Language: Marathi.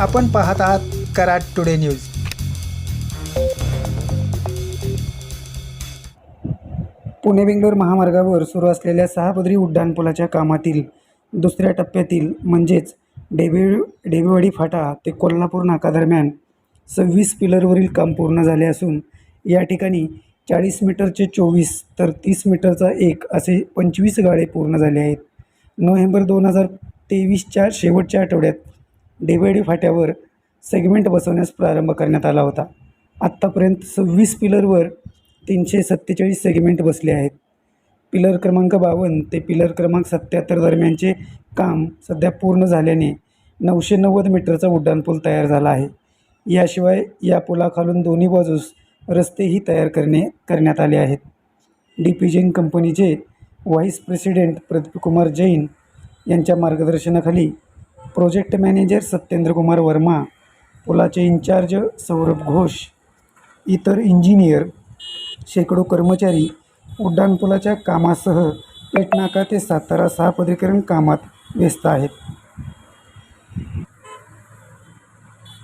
आपण पाहत आहात कराड टुडे न्यूज. पुणे बेंगलोर महामार्गावर सुरू असलेल्या सहापदरी उड्डाणपुलाच्या कामातील दुसऱ्या टप्प्यातील म्हणजेच डेबे डेबेवाडी फाटा ते कोल्हापूर नाकादरम्यान सव्वीस पिलरवरील काम पूर्ण झाले असून या ठिकाणी चाळीस मीटरचे चोवीस तर तीस मीटरचा एक असे पंचवीस गाळे पूर्ण झाले आहेत. नोव्हेंबर दोन हजार तेवीसच्या शेवटच्या आठवड्यात डेबेवाडी फाट्यावर सेगमेंट बसवण्यास प्रारंभ करण्यात आला होता. आत्तापर्यंत सव्वीस पिलरवर तीनशे सत्तेचाळीस सेगमेंट बसले आहेत. पिलर क्रमांक बावन्न ते पिलर क्रमांक सत्याहत्तर दरम्यानचे काम सध्या पूर्ण झाल्याने नऊशे नव्वद मीटरचा उड्डाणपूल तयार झाला आहे. याशिवाय या पुलाखालून दोन्ही बाजूस रस्तेही तयार करणे करण्यात आले आहेत. डी पी जैन कंपनीचे व्हाईस प्रेसिडेंट प्रदीप कुमार जैन यांच्या मार्गदर्शनाखाली प्रोजेक्ट मॅनेजर सत्येंद्र कुमार वर्मा पुलाचे इंचार्ज सौरभ घोष इतर इंजिनियर शेकडो कर्मचारी उड्डाणपुलाच्या कामासह पेटनाका ते सातारा सहा पदरीकरण कामात व्यस्त आहेत.